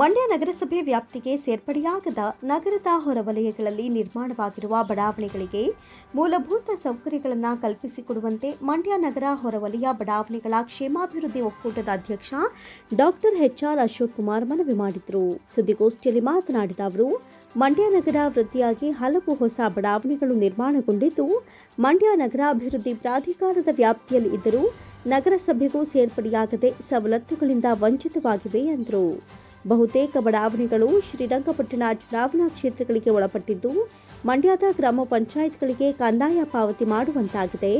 ಮಂಡ್ಯ ನಗರಸಭೆ ವ್ಯಾಪ್ತಿಗೆ ಸೇರ್ಪಡೆಯಾಗದ ನಗರದ ಹೊರವಲಯಗಳಲ್ಲಿ ನಿರ್ಮಾಣವಾಗಿರುವ ಬಡಾವಣೆಗಳಿಗೆ ಮೂಲಭೂತ ಸೌಕರ್ಯಗಳನ್ನು ಕಲ್ಪಿಸಿಕೊಡುವಂತೆ ಮಂಡ್ಯ ನಗರ ಹೊರವಲಯ ಬಡಾವಣೆಗಳ ಕ್ಷೇಮಾಭಿವೃದ್ಧಿ ಒಕ್ಕೂಟದ ಅಧ್ಯಕ್ಷ ಡಾಕ್ಟರ್ ಎಚ್ಆರ್ ಅಶೋಕ್ ಕುಮಾರ್ ಮನವಿ ಮಾಡಿದರು. ಸುದ್ದಿಗೋಷ್ಠಿಯಲ್ಲಿ ಮಾತನಾಡಿದ ಅವರು, ಮಂಡ್ಯ ನಗರ ವೃದ್ಧಿಯಾಗಿ ಹಲವು ಹೊಸ ಬಡಾವಣೆಗಳು ನಿರ್ಮಾಣಗೊಂಡಿದ್ದು, ಮಂಡ್ಯ ನಗರ ಅಭಿವೃದ್ಧಿ ಪ್ರಾಧಿಕಾರದ ವ್ಯಾಪ್ತಿಯಲ್ಲಿ ಇದ್ದರೂ ನಗರಸಭೆಗೂ ಸೇರ್ಪಡೆಯಾಗದೆ ಸವಲತ್ತುಗಳಿಂದ ವಂಚಿತವಾಗಿವೆ ಎಂದರು. ಬಹುತೇಕ ಬಡಾವಣೆಗಳು ಶ್ರೀರಂಗಪಟ್ಟಣ ಚುನಾವಣಾ ಕ್ಷೇತ್ರಗಳಿಗೆ ಒಳಪಟ್ಟಿದ್ದು, ಮಂಡ್ಯದ ಗ್ರಾಮ ಪಂಚಾಯತ್ಗಳಿಗೆ ಕಂದಾಯ ಪಾವತಿ ಮಾಡುವಂತಾಗಿದೆ.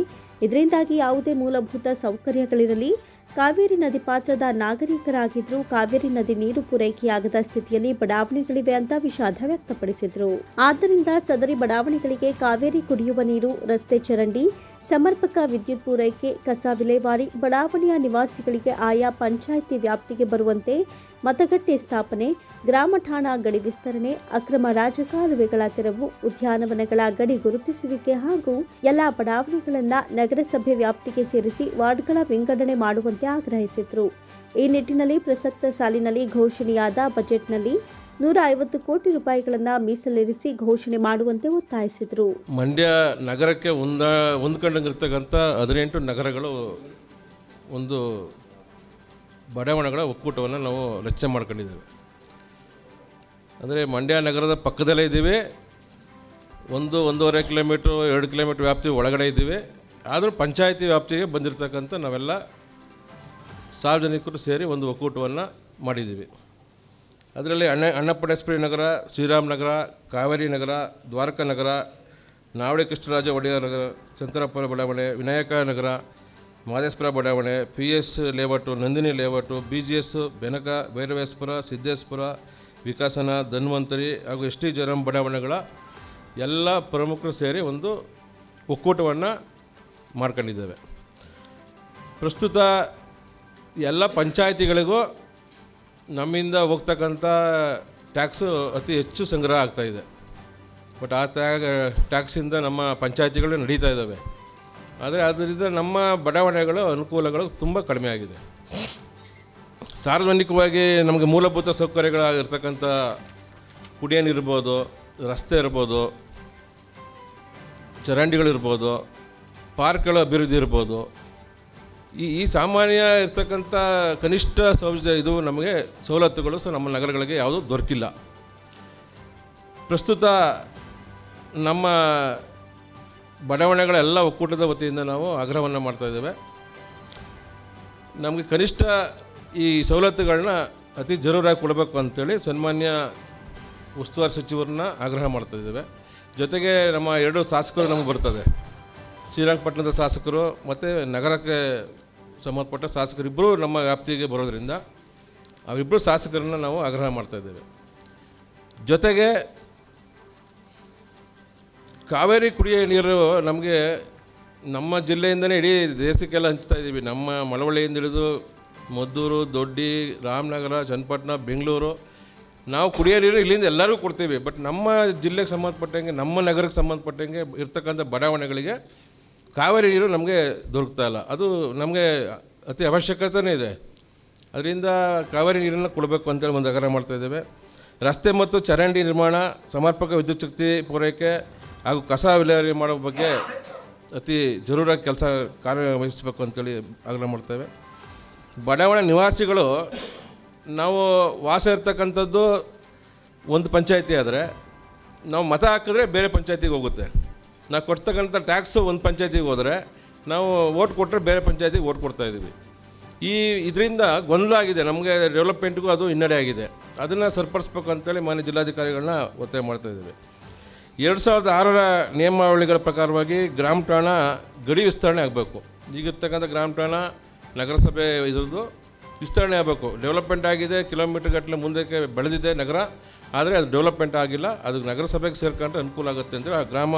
ಇದರಿಂದಾಗಿ ಯಾವುದೇ ಮೂಲಭೂತ ಸೌಕರ್ಯಗಳಿರಲಿ ಕಾವೇರಿ ನದಿ ಪಾತ್ರದ ನಾಗರಿಕರಾಗಿದ್ದರೂ ಕಾವೇರಿ ನದಿ ನೀರು ಪೂರೈಕೆಯಾಗದ ಸ್ಥಿತಿಯಲ್ಲಿ ಬಡಾವಣೆಗಳಿವೆ ಅಂತ ವಿಷಾದ ವ್ಯಕ್ತಪಡಿಸಿದರು. ಆದ್ದರಿಂದ ಸದರಿ ಬಡಾವಣೆಗಳಿಗೆ ಕಾವೇರಿ ಕುಡಿಯುವ ನೀರು, ರಸ್ತೆ ಚರಂಡಿ, ಸಮರ್ಪಕ ವಿದ್ಯುತ್ ಪೂರೈಕೆ, ಕಸ ವಿಲೇವಾರಿ, ಬಡಾವಣೆಯ ನಿವಾಸಿಗಳಿಗೆ ಆಯಾ ಪಂಚಾಯಿತಿ ವ್ಯಾಪ್ತಿಗೆ ಬರುವಂತೆ ಮತಗಟ್ಟೆ ಸ್ಥಾಪನೆ, ಗ್ರಾಮ ಠಾಣಾ ಗಡಿ ವಿಸ್ತರಣೆ, ಅಕ್ರಮ ರಾಜಕಾಲುವೆಗಳ ತೆರವು, ಉದ್ಯಾನವನಗಳ ಗಡಿ ಗುರುತಿಸುವಿಕೆ ಹಾಗೂ ಎಲ್ಲಾ ಬಡಾವಣೆಗಳನ್ನು ನಗರಸಭೆ ವ್ಯಾಪ್ತಿಗೆ ಸೇರಿಸಿ ವಾರ್ಡ್ಗಳ ವಿಂಗಡಣೆ ಮಾಡುವಂತೆ ಆಗ್ರಹಿಸಿದರು ಈ ನಿಟ್ಟಿನಲ್ಲಿ ಪ್ರಸಕ್ತ ಸಾಲಿನಲ್ಲಿ ಘೋಷಣೆಯಾದ ಬಜೆಟ್ನಲ್ಲಿ ನೂರ ಐವತ್ತು ಕೋಟಿ ರೂಪಾಯಿಗಳನ್ನು ಮೀಸಲಿರಿಸಿ ಘೋಷಣೆ ಮಾಡುವಂತೆ ಒತ್ತಾಯಿಸಿದರು. ಮಂಡ್ಯ ನಗರಕ್ಕೆ ಹೊಂದ ಹೊಂದ್ಕೊಂಡಂಗಿರ್ತಕ್ಕಂಥ ಹದಿನೆಂಟು ನಗರಗಳು ಒಂದು ಬಡಾವಣೆಗಳ ಒಕ್ಕೂಟವನ್ನು ನಾವು ರಚನೆ ಮಾಡ್ಕೊಂಡಿದ್ದೇವೆ. ಅಂದರೆ ಮಂಡ್ಯ ನಗರದ ಪಕ್ಕದಲ್ಲೇ ಇದ್ದೀವಿ. ಒಂದು ಒಂದೂವರೆ ಕಿಲೋಮೀಟ್ರು, ಎರಡು ಕಿಲೋಮೀಟ್ರ್ ವ್ಯಾಪ್ತಿ ಒಳಗಡೆ ಇದ್ದೀವಿ. ಆದರೂ ಪಂಚಾಯತಿ ವ್ಯಾಪ್ತಿಗೆ ಬಂದಿರತಕ್ಕಂಥ ನಾವೆಲ್ಲ ಸಾರ್ವಜನಿಕರು ಸೇರಿ ಒಂದು ಒಕ್ಕೂಟವನ್ನು ಮಾಡಿದ್ದೀವಿ. ಅದರಲ್ಲಿ ಅಣ್ಣ ಅಣ್ಣಪ್ಪಣೇಶ್ವರಿ ನಗರ, ಶ್ರೀರಾಮ್ ನಗರ, ಕಾವೇರಿ ನಗರ, ದ್ವಾರಕಾ ನಗರ ನಾವಡಿ ಕೃಷ್ಣರಾಜ ಒಡೆಯರ್ ನಗರ, ಶಂಕರಪ್ಪ ಬಡಾವಣೆ, ವಿನಾಯಕ ನಗರ, ಮಾದೇಶ್ವರ ಬಡಾವಣೆ P S layout, Nandini layout, B G S, Benaka, Bhairaveshwara, Siddeshwara, ವಿಕಾಸನ, Dhanvantari ಹಾಗೂ ಎಸ್ ಟಿ ಜರಂ ಬಡಾವಣೆಗಳ ಎಲ್ಲ ಪ್ರಮುಖರು ಸೇರಿ ಒಂದು ಒಕ್ಕೂಟವನ್ನು ಮಾಡ್ಕೊಂಡಿದ್ದೇವೆ. ಪ್ರಸ್ತುತ ಎಲ್ಲ ಪಂಚಾಯತಿಗಳಿಗೂ ನಮ್ಮಿಂದ ಹೋಗ್ತಕ್ಕಂಥ ಟ್ಯಾಕ್ಸು ಅತಿ ಹೆಚ್ಚು ಸಂಗ್ರಹ ಆಗ್ತಾಯಿದೆ ಬಟ್ ಆ ಟ್ಯಾಗ್, ಟ್ಯಾಕ್ಸಿಂದ ನಮ್ಮ ಪಂಚಾಯತಿಗಳು ನಡೀತಾ ಇದ್ದಾವೆ. ಆದರೆ ಅದರಿಂದ ನಮ್ಮ ಬಡಾವಣೆಗಳು, ಅನುಕೂಲಗಳು ತುಂಬ ಕಡಿಮೆ ಆಗಿದೆ. ಸಾರ್ವಜನಿಕವಾಗಿ ನಮಗೆ ಮೂಲಭೂತ ಸೌಕರ್ಯಗಳಾಗಿರ್ತಕ್ಕಂಥ ಕುಡಿಯೋ ನೀರಿರ್ಬೋದು, ರಸ್ತೆ ಇರ್ಬೋದು, ಚರಂಡಿಗಳಿರ್ಬೋದು, ಪಾರ್ಕ್ಗಳ ಅಭಿವೃದ್ಧಿ ಇರ್ಬೋದು ಈ ಈ ಸಾಮಾನ್ಯ ಇರ್ತಕ್ಕಂಥ ಕನಿಷ್ಠ ಸೌಜ ಇದು ನಮಗೆ ಸವಲತ್ತುಗಳು, ಸೊ ನಮ್ಮ ನಗರಗಳಿಗೆ ಯಾವುದೂ ದೊರಕಿಲ್ಲ. ಪ್ರಸ್ತುತ ನಮ್ಮ ಬಡಾವಣೆಗಳ ಎಲ್ಲ ಒಕ್ಕೂಟದ ವತಿಯಿಂದ ನಾವು ಆಗ್ರಹವನ್ನು ಮಾಡ್ತಾಯಿದ್ದೇವೆ ನಮಗೆ ಕನಿಷ್ಠ ಈ ಸವಲತ್ತುಗಳನ್ನ ಅತಿ ಜರೂರಾಗಿ ಕೊಡಬೇಕು ಅಂತೇಳಿ ಸನ್ಮಾನ್ಯ ಉಸ್ತುವಾರಿ ಸಚಿವರನ್ನ ಆಗ್ರಹ ಮಾಡ್ತಾಯಿದ್ದೇವೆ ಜೊತೆಗೆ ನಮ್ಮ ಎರಡು ಶಾಸಕರು ನಮಗೆ ಬರ್ತದೆ. ಶ್ರೀರಂಗಪಟ್ಟಣದ ಶಾಸಕರು ಮತ್ತು ನಗರಕ್ಕೆ ಸಂಬಂಧಪಟ್ಟ ಶಾಸಕರಿಬ್ಬರು ನಮ್ಮ ವ್ಯಾಪ್ತಿಗೆ ಬರೋದರಿಂದ ಅವರಿಬ್ಬರು ಶಾಸಕರನ್ನು ನಾವು ಆಗ್ರಹ ಮಾಡ್ತಾಯಿದ್ದೇವೆ ಜೊತೆಗೆ ಕಾವೇರಿ ಕುಡಿಯ ನೀರು ನಮಗೆ ನಮ್ಮ ಜಿಲ್ಲೆಯಿಂದನೇ ಇಡೀ ದೇಶಕ್ಕೆಲ್ಲ ಹಂಚ್ತಾ ಇದ್ದೀವಿ ನಮ್ಮ ಮಳವಳ್ಳಿಯಿಂದ ಹಿಡಿದು ಮದ್ದೂರು, ದೊಡ್ಡಿ, ರಾಮನಗರ, ಚನ್ನಪಟ್ಟಣ, ಬೆಂಗಳೂರು ನಾವು ಕುಡಿಯೋ ನೀರು ಇಲ್ಲಿಂದ ಎಲ್ಲರಿಗೂ ಕೊಡ್ತೀವಿ. ಬಟ್ ನಮ್ಮ ಜಿಲ್ಲೆಗೆ ಸಂಬಂಧಪಟ್ಟಂಗೆ, ನಮ್ಮ ನಗರಕ್ಕೆ ಸಂಬಂಧಪಟ್ಟಂಗೆ ಇರ್ತಕ್ಕಂಥ ಬಡಾವಣೆಗಳಿಗೆ ಕಾವೇರಿ ನೀರು ನಮಗೆ ದೊರಕ್ತಾ ಇಲ್ಲ. ಅದು ನಮಗೆ ಅತಿ ಅವಶ್ಯಕತೆಯೇ ಇದೆ. ಅದರಿಂದ ಕಾವೇರಿ ನೀರನ್ನು ಕೊಡಬೇಕು ಅಂತೇಳಿ ಒಂದು ಆಗ್ರಹ ಮಾಡ್ತಾಯಿದ್ದೇವೆ ರಸ್ತೆ ಮತ್ತು ಚರಂಡಿ ನಿರ್ಮಾಣ, ಸಮರ್ಪಕ ವಿದ್ಯುತ್ ಶಕ್ತಿ ಪೂರೈಕೆ ಹಾಗೂ ಕಸ ವಿಲೇವಾರಿ ಮಾಡೋ ಬಗ್ಗೆ ಅತಿ ಜರೂರಾಗಿ ಕೆಲಸ ಕಾರ್ಯವಹಿಸಬೇಕು ಅಂತೇಳಿ ಆಗ್ರಹ ಮಾಡ್ತೇವೆ ಬಡಾವಣೆ ನಿವಾಸಿಗಳು, ನಾವು ವಾಸ ಇರ್ತಕ್ಕಂಥದ್ದು ಒಂದು ಪಂಚಾಯಿತಿ ಆದರೆ ನಾವು ಮತ ಹಾಕಿದ್ರೆ ಬೇರೆ ಪಂಚಾಯಿತಿಗೆ ಹೋಗುತ್ತೆ. ನಾವು ಕೊಡ್ತಕ್ಕಂಥ ಟ್ಯಾಕ್ಸು ಒಂದು ಪಂಚಾಯತಿಗೆ ಹೋದರೆ ನಾವು ಓಟ್ ಕೊಟ್ಟರೆ ಬೇರೆ ಪಂಚಾಯತಿಗೆ ಓಟ್ ಕೊಡ್ತಾಯಿದ್ದೀವಿ ಈ ಇದರಿಂದ ಗೊಂದಲ ಆಗಿದೆ. ನಮಗೆ ಡೆವಲಪ್ಮೆಂಟ್ಗೂ ಅದು ಹಿನ್ನಡೆ ಆಗಿದೆ. ಅದನ್ನು ಸರಿಪಡಿಸ್ಬೇಕು ಅಂತೇಳಿ ಮಾನ್ಯ ಜಿಲ್ಲಾಧಿಕಾರಿಗಳನ್ನ ಒತ್ತಾಯ ಮಾಡ್ತಾಯಿದ್ದೀವಿ ಎರಡು ಸಾವಿರದ ಆರರ ನಿಯಮಾವಳಿಗಳ ಪ್ರಕಾರವಾಗಿ ಗ್ರಾಮ ಠಾಣ ಗಡಿ ವಿಸ್ತರಣೆ ಆಗಬೇಕು. ಈಗಿರ್ತಕ್ಕಂಥ ಗ್ರಾಮ ಠಾಣ ನಗರಸಭೆ ಇದ್ರದ್ದು ವಿಸ್ತರಣೆ ಆಗಬೇಕು. ಡೆವಲಪ್ಮೆಂಟ್ ಆಗಿದೆ, ಕಿಲೋಮೀಟರ್ ಗಟ್ಟಲೆ ಮುಂದಕ್ಕೆ ಬೆಳೆದಿದೆ ನಗರ. ಆದರೆ ಅದು ಡೆವಲಪ್ಮೆಂಟ್ ಆಗಿಲ್ಲ. ಅದು ನಗರಸಭೆಗೆ ಸೇರ್ಕೊಂಡ್ರೆ ಅನುಕೂಲ ಆಗುತ್ತೆ ಅಂದರೆ ಆ ಗ್ರಾಮ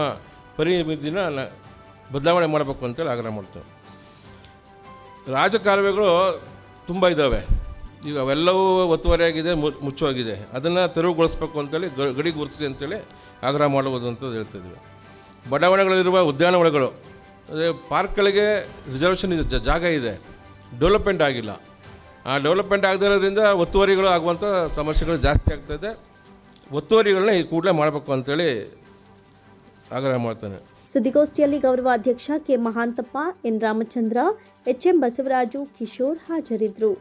ಪರಿಮಿತಿನ ಬದಲಾವಣೆ ಮಾಡಬೇಕು ಅಂತೇಳಿ ಆಗ್ರಹ ಮಾಡ್ತೇವೆ. ರಾಜಕಾಲುವೆಗಳು ತುಂಬ ಇದ್ದಾವೆ. ಈಗ ಅವೆಲ್ಲವೂ ಒತ್ತುವರಿಯಾಗಿದೆ, ಮು- ಮುಚ್ಚುವಾಗಿದೆ. ಅದನ್ನು ತೆರವುಗೊಳಿಸ್ಬೇಕು ಅಂತೇಳಿ ಗಡಿ ಗುರುತಿಸಿ ಅಂತೇಳಿ ಆಗ್ರಹ ಮಾಡುವುದು ಅಂತ ಹೇಳ್ತಿದ್ವಿ ಬಡಾವಣೆಗಳಲ್ಲಿರುವ ಉದ್ಯಾನವನಗಳು, ಅದೇ ಪಾರ್ಕ್ಗಳಿಗೆ ರಿಸರ್ವೇಷನ್ ಜಾಗ ಇದೆ. ಡೆವಲಪ್ಮೆಂಟ್ ಆಗಿಲ್ಲ. ಆ ಡೆವಲಪ್ಮೆಂಟ್ ಆಗದಿರೋದ್ರಿಂದ ಒತ್ತುವರಿಗಳು ಆಗುವಂಥ ಸಮಸ್ಯೆಗಳು ಜಾಸ್ತಿ ಆಗ್ತಾಯಿದೆ ಒತ್ತುವರಿಗಳನ್ನ ಈ ಕೂಡಲೇ ಮಾಡಬೇಕು ಅಂತೇಳಿ ಆಗ್ರಹ ಮಾಡ್ತೇನೆ. ಸುದ್ದಿಗೋಷ್ಠಿಯಲ್ಲಿ ಗೌರವಾಧ್ಯಕ್ಷ K Mahantappa N Ramachandra H M Basavaraju Kishore ಹಾಜರಿದ್ದರು.